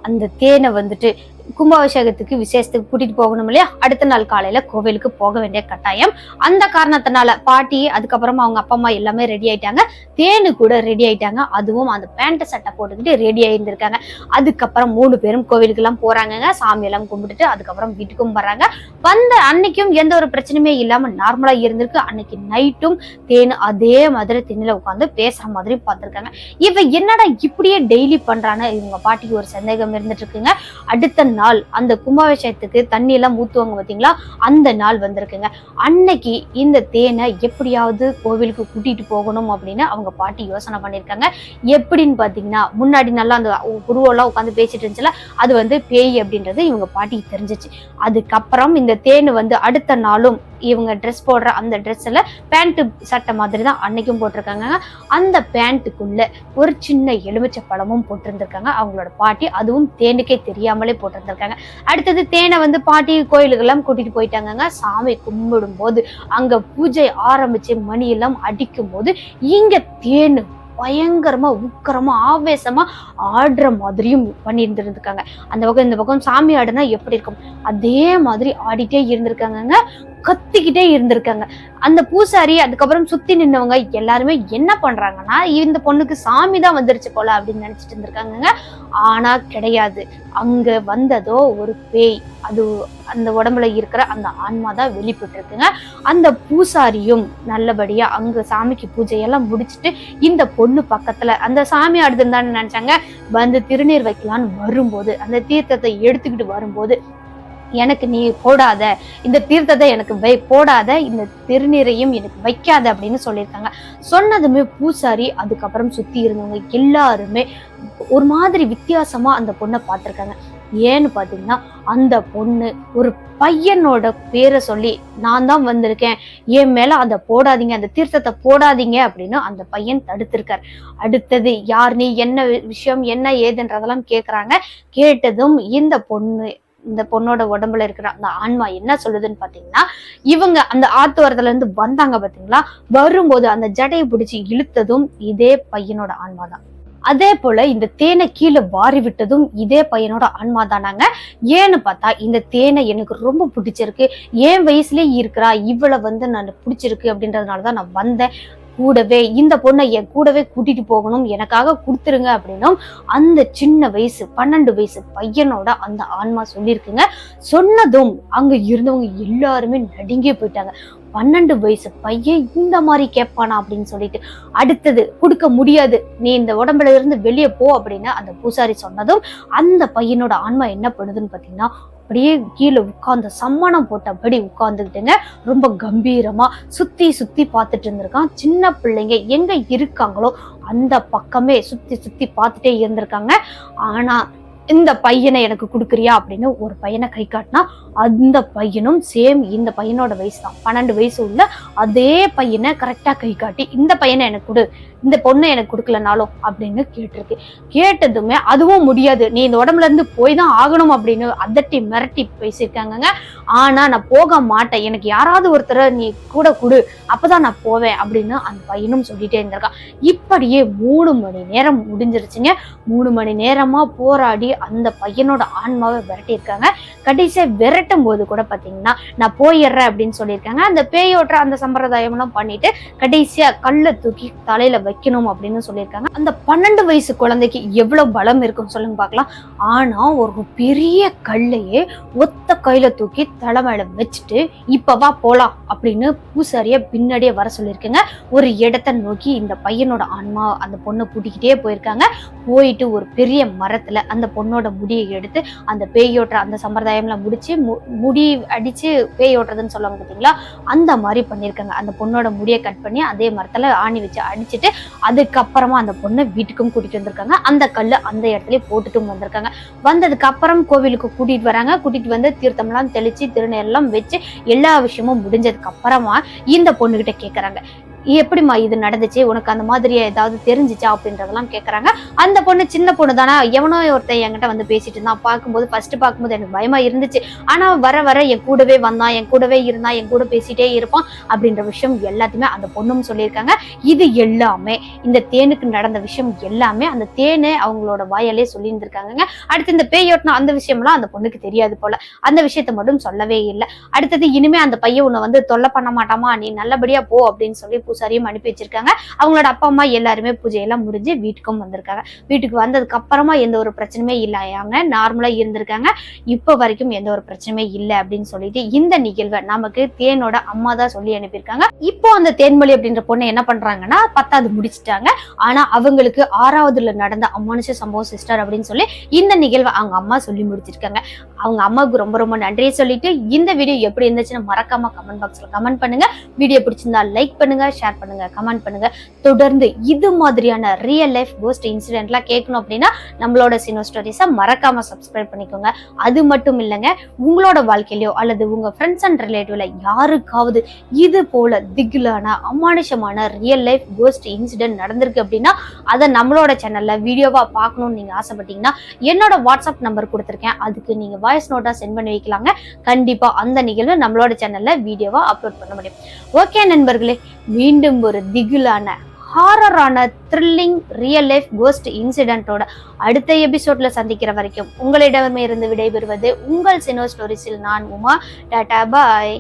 அந்த தேனை வந்துட்டு கும்பாபிஷேகத்துக்கு விசேஷத்துக்கு கூட்டிட்டு போகணும் இல்லையா? அடுத்த நாள் காலையில கோவிலுக்கு போக வேண்டிய கட்டாயம். அந்த காரணத்தினால பாட்டி அதுக்கப்புறமா அவங்க அப்பா அம்மா எல்லாமே ரெடி ஆயிட்டாங்க. தேனு கூட ரெடி ஆயிட்டாங்க. அதுவும் அந்த பேண்ட் சட்டை போட்டுக்கிட்டு ரெடி ஆயிருந்திருக்காங்க. அதுக்கப்புறம் மூணு பேரும் கோவிலுக்கு எல்லாம் போறாங்க சாமி எல்லாம் கும்பிட்டுட்டு அதுக்கப்புறம் வீட்டுக்கும் வர்றாங்க. வந்த அன்னைக்கும் எந்த ஒரு பிரச்சனையுமே இல்லாம நார்மலா இருந்திருக்கு. அன்னைக்கு நைட்டும் தேனு அதே மாதிரி திண்ணில உட்காந்து பேசுற மாதிரி பார்த்திருக்காங்க. இவ என்னடா இப்படியே டெய்லி பண்றான்னு இவங்க பாட்டிக்கு ஒரு சந்தேகம் இருந்துட்டு இருக்குங்க. அடுத்த நாள் அந்த கும்பாபிஷேகத்துக்கு தண்ணி எல்லாம் ஊத்துவாங்க அந்த நாள் வந்திருக்குங்க. அன்னைக்கு இந்த தேனை எப்படியாவது கோவிலுக்கு கூட்டிட்டு போகணும் அப்படின்னு அவங்க பாட்டி யோசனை பண்ணியிருக்காங்க. எப்படின்னு பார்த்தீங்கன்னா முன்னாடி நல்லா அந்த குருவெல்லாம் உட்காந்து பேசிட்டு இருந்துச்சுல அது வந்து பேய் அப்படின்றது இவங்க பாட்டிக்கு தெரிஞ்சிச்சு. அதுக்கப்புறம் இந்த தேன் வந்து அடுத்த நாளும் இவங்க ட்ரெஸ் போடுற அந்த ட்ரெஸ்ஸில் பேண்ட்டு சட்டை மாதிரி தான் அன்னைக்கும் போட்டிருக்காங்க. அந்த பேண்ட்டுக்குள்ள ஒரு சின்ன எலுமிச்சை பழமும் போட்டிருந்திருக்காங்க. அவங்களோட பாட்டி அதுவும் தேனுக்கே தெரியாமலே போட்டிருந்தாங்க. போட்டிருந்திருக்காங்க அடுத்தது தேனை வந்து பாட்டி கோயிலுக்கெல்லாம் கூட்டிட்டு போயிட்டாங்கங்க. சாமி கும்பிடும் போது அங்க பூஜை ஆரம்பிச்சு மணி எல்லாம் அடிக்கும் போது இங்க தேனு பயங்கரமா உக்கரமா ஆவேசமா ஆடுற மாதிரியும் பண்ணியிருந்திருக்காங்க அந்த பக்கம் இந்த பக்கம் சாமி ஆடுனா எப்படி இருக்கும்? அதே மாதிரி ஆடிட்டே இருந்திருக்காங்கங்க. கத்திக்கிட்டே இருந்திருக்காங்க. அந்த பூசாரி அதுக்கப்புறம் சுத்தி நின்னவங்க எல்லாருமே என்ன பண்றாங்கன்னா இந்த பொண்ணுக்கு சாமி தான் வந்துருச்சு போல அப்படின்னு நினைச்சிட்டு இருந்திருக்காங்கங்க. ஆனா கிடையாது. அங்க வந்ததோ ஒரு பேய். அது அந்த உடம்புல இருக்கிற அந்த ஆன்மா தான் வெளிப்பட்டு இருக்குங்க அந்த பூசாரியும் நல்லபடியா அங்க சாமிக்கு பூஜையெல்லாம் முடிச்சுட்டு இந்த பொண்ணு பக்கத்துல அந்த சாமி ஆடுதுன்னு தானே நினைச்சாங்க. வந்து திருநீர் வைக்கலான்னு வரும்போது அந்த தீர்த்தத்தை எடுத்துக்கிட்டு வரும்போது எனக்கு நீ போடாத. இந்த தீர்த்தத்தை எனக்கு வை போடாத. இந்த திருநீரையும் எனக்கு வைக்காத அப்படின்னு சொல்லியிருக்காங்க. சொன்னதுமே பூசாரி அதுக்கப்புறம் சுத்தி இருந்தவங்க எல்லாருமே ஒரு மாதிரி வித்தியாசமா அந்த பொண்ணை பார்த்துருக்காங்க. ஏன்னு பார்த்தீங்கன்னா அந்த பொண்ணு ஒரு பையனோட பேரை சொல்லி நான் தான் வந்திருக்கேன். என் மேல அந்த போடாதீங்க. அந்த தீர்த்தத்தை போடாதீங்க. அப்படின்னு அந்த பையன் தடுத்திருக்கார். அடுத்தது யார் நீ? என்ன விஷயம்? என்ன ஏதுன்றதெல்லாம் கேட்குறாங்க கேட்டதும் இந்த பொண்ணு இந்த பொண்ணோட உடம்புல இருக்கிற அந்த ஆன்மா என்ன சொல்லுதுன்னு பாத்தீங்கன்னா இவங்க அந்த ஆத்துவரத்துல இருந்து வந்தாங்க பாத்தீங்களா? வரும்போது அந்த ஜடையை பிடிச்சி இழுத்ததும் இதே பையனோட ஆன்மா தான் அதே போல இந்த தேனை கீழே வாரி விட்டதும் இதே பையனோட ஆன்மா தானாங்க ஏன்னு பார்த்தா இந்த தேனை எனக்கு ரொம்ப பிடிச்சிருக்கு. என் வயசுலயே இருக்கிறா இவளை வந்து நான் பிடிச்சிருக்கு அப்படின்றதுனாலதான் நான் வந்தேன். கூடவே இந்த பொண்ணை என் கூடவே கூட்டிட்டு போகணும் எனக்காக கொடுத்துருங்க அப்படின்னும் அந்த சின்ன வயசு பன்னெண்டு வயசு பையனோட அந்த ஆன்மா சொல்லியிருக்குங்க. சொன்னதும் அங்க இருந்தவங்க எல்லாருமே நடுங்கி போயிட்டாங்க. பன்னெண்டு வயசு பையன் இந்த மாதிரி கேட்பானா அப்படின்னு சொல்லிட்டு அடுத்தது கொடுக்க முடியாது. நீ இந்த உடம்புல இருந்து வெளியே போ அப்படின்னு அந்த பூசாரி சொன்னதும் அந்த பையனோட ஆன்மா என்ன பண்ணுதுன்னு பார்த்தீங்கன்னா அப்படியே கீழே உட்காந்து சம்மணம் போட்டபடி உட்காந்துக்கிட்டுங்க ரொம்ப கம்பீரமாக சுற்றி சுற்றி பார்த்துட்டு இருந்திருக்கான். சின்ன பிள்ளைங்க எங்கே இருக்காங்களோ அந்த பக்கமே சுற்றி சுற்றி பார்த்துட்டே இருந்திருக்காங்க. ஆனால் இந்த பையனை எனக்கு கொடுக்குறியா அப்படின்னு ஒரு பையனை கை காட்டினா அந்த பையனும் சேம் இந்த பையனோட வயசு தான். பன்னெண்டு வயசு உள்ள அதே பையனை கரெக்டா கை காட்டி இந்த பையனை எனக்கு கொடு. இந்த பொண்ணை எனக்கு கொடுக்கலனாலும் அப்படின்னு கேட்டிருக்கு. கேட்டதுமே அதுவும் முடியாது. நீ இந்த உடம்புல இருந்து போய் தான் ஆகணும் அப்படின்னு அதட்டி மிரட்டி பேசியிருக்காங்கங்க. ஆனா நான் போக மாட்டேன். எனக்கு யாராவது ஒருத்தரை நீ கூட கொடு. அப்பதான் நான் போவேன் அப்படின்னு அந்த பையனும் சொல்லிட்டே இருந்திருக்கான் இப்படியே மூணு மணி நேரம் முடிஞ்சிருச்சுங்க. மூணு மணி நேரமா போராடி அந்த பையனோட ஆன்மாவை விரட்டியிருக்காங்க. கடைசியா விரட்டும் போது கூட பாத்தீங்கன்னா நான் போயிடுறேன் அப்படின்னு சொல்லியிருக்காங்க. அந்த பேயோட்டுற அந்த சம்பிரதாயம்லாம் பண்ணிட்டு கடைசியா கல்லை தூக்கி தலையில வை வைக்கணும் அப்படின்னு சொல்லியிருக்காங்க. அந்த பன்னெண்டு வயசு குழந்தைக்கு எவ்வளோ பலம் இருக்கும் சொல்லுங்க பார்க்கலாம். ஆனால் ஒரு பெரிய கல்லையே ஒத்த கையில் தூக்கி தலை மேலே வச்சுட்டு இப்போவா போகலாம் அப்படின்னு பூசாரியை பின்னாடியே வர சொல்லியிருக்கேங்க. ஒரு இடத்த நோக்கி இந்த பையனோட ஆன்மா அந்த பொண்ணை கூட்டிக்கிட்டே போயிருக்காங்க. போயிட்டு ஒரு பெரிய மரத்தில் அந்த பொண்ணோட முடியை எடுத்து அந்த பேயோட்டுற அந்த சம்பிரதாயம்லாம் முடிச்சு மு- முடி அடித்து பேய் ஓட்டுறதுன்னு சொல்லுவாங்க பார்த்தீங்களா அந்த மாதிரி பண்ணியிருக்காங்க. அந்த பொண்ணோட முடியை கட் பண்ணி அதே மரத்தில் ஆணி வச்சு அடிச்சுட்டு அதுக்கப்புறமா அந்த பொண்ணை வீட்டுக்கும் கூட்டிட்டு வந்திருக்காங்க. அந்த கல்லு அந்த இடத்துல போட்டுட்டும் வந்திருக்காங்க. வந்ததுக்கு அப்புறம் கோவிலுக்கு கூட்டிட்டு வராங்க. கூட்டிட்டு வந்து தீர்த்தம்லாம் தெளிச்சு திருநெல்லாம் வச்சு எல்லா விஷயமும் முடிஞ்சதுக்கு அப்புறமா இந்த பொண்ணுகிட்ட கேட்குறாங்க எப்படிம்மா இது நடந்துச்சு? உனக்கு அந்த மாதிரியே ஏதாவது தெரிஞ்சிச்சா? அப்படின்றதெல்லாம் கேட்குறாங்க அந்த பொண்ணு சின்ன பொண்ணு தானே எவனோ ஒருத்தன் என்கிட்ட வந்து பேசிட்டு இருந்தான். பார்க்கும்போது ஃபர்ஸ்ட் பார்க்கும்போது எனக்கு பயமா இருந்துச்சு. ஆனா வர வர என் கூடவே வந்தான். என் கூடவே இருந்தான் என் கூட பேசிட்டே இருப்பான் அப்படின்ற விஷயம் எல்லாத்தையுமே அந்த பொண்ணும் சொல்லியிருக்காங்க. இது எல்லாமே இந்த தேனுக்கு நடந்த விஷயம் எல்லாமே அந்த தேனை அவங்களோட வாயாலே சொல்லியிருந்திருக்காங்க அடுத்து இந்த பேயோட்டின அந்த விஷயம்லாம் அந்த பொண்ணுக்கு தெரியாது போல. அந்த விஷயத்த மட்டும் சொல்லவே இல்லை. அடுத்தது இனிமே அந்த பையன் உன்னை வந்து தொல்லை பண்ண மாட்டாமா? நீ நல்லபடியா போ அப்படின்னு சொல்லி பூசாரியும் அனுப்பி வச்சிருக்காங்க. அவங்களோட அப்பா அம்மா எல்லாருமே பூஜையெல்லாம் முடிஞ்சு வீட்டுக்கும் வந்திருக்காங்க. வீட்டுக்கு வந்ததுக்கு அப்புறமா எந்த ஒரு பிரச்சனையுமே இல்லையாங்க நார்மலா இருந்திருக்காங்க. இப்போ வரைக்கும் எந்த ஒரு பிரச்சனையுமே இல்லை அப்படின்னு சொல்லிட்டு இந்த நிகழ்வை நமக்கு தேனோட அம்மா தான் சொல்லி அனுப்பியிருக்காங்க. இப்போ அந்த தேன்மொழி அப்படின்ற பொண்ணு என்ன பண்றாங்கன்னா பத்தாவது முடிச்சிட்டாங்க. ஆனா அவங்களுக்கு ஆறாவதுல நடந்த அமானுஷ சம்பவம் சிஸ்டர் அப்படின்னு சொல்லி இந்த நிகழ்வை அவங்க அம்மா சொல்லி முடிச்சிருக்காங்க. அவங்க அம்மாவுக்கு ரொம்ப ரொம்ப நன்றியை சொல்லிட்டு இந்த வீடியோ எப்படி இருந்துச்சுன்னு மறக்காம கமெண்ட் பாக்ஸ்ல கமெண்ட் பண்ணுங்க. வீடியோ பிடிச்சிருந்தா லைக் பண்ணுங்க ஷேர் பண்ணுங்க கமெண்ட் பண்ணுங்க. தொடர்ந்து இது மாதிரியான ரியல் லைஃப் கோஸ்ட் இன்சிடென்ட்லாம் கேட்கணும் அப்படின்னா நம்மளோட சினோ ஸ்டோரிஸை மறக்காம சப்ஸ்கிரைப் பண்ணிக்கோங்க. அது மட்டும் இல்லைங்க உங்களோட வாழ்க்கையிலையோ அல்லது உங்க ஃப்ரெண்ட்ஸ் அண்ட் ரிலேட்டிவ்ல யாருக்காவது இது போல திகிலான அமானுஷமான ரியல் லைஃப் கோஸ்ட் இன்சிடென்ட் நடந்திருக்கு அப்படின்னா அதை நம்மளோட சேனல்ல வீடியோவா பார்க்கணும்னு நீங்க ஆசைப்பட்டீங்கன்னா என்னோட வாட்ஸ்அப் நம்பர் கொடுத்துருக்கேன். அதுக்கு நீங்க வாய்ஸ் நோட்டா சென்ட் பண்ணி வைக்கலாங்க. கண்டிப்பா அந்த நிகழ்வு நம்மளோட சேனல்ல வீடியோவா அப்லோட் பண்ண முடியும். ஓகே நண்பர்களே மீண்டும் ஒரு திகிலான ஹாரரான த்ரில்லிங் ரியல் லைஃப் கோஸ்ட் இன்சிடென்ட்டோட அடுத்த எபிசோட்ல சந்திக்கிற வரைக்கும் உங்களிடமிருந்து விடைபெறுவது உங்கள் சினோ ஸ்டோரிஸில் நான் உமா. டாடா பாய்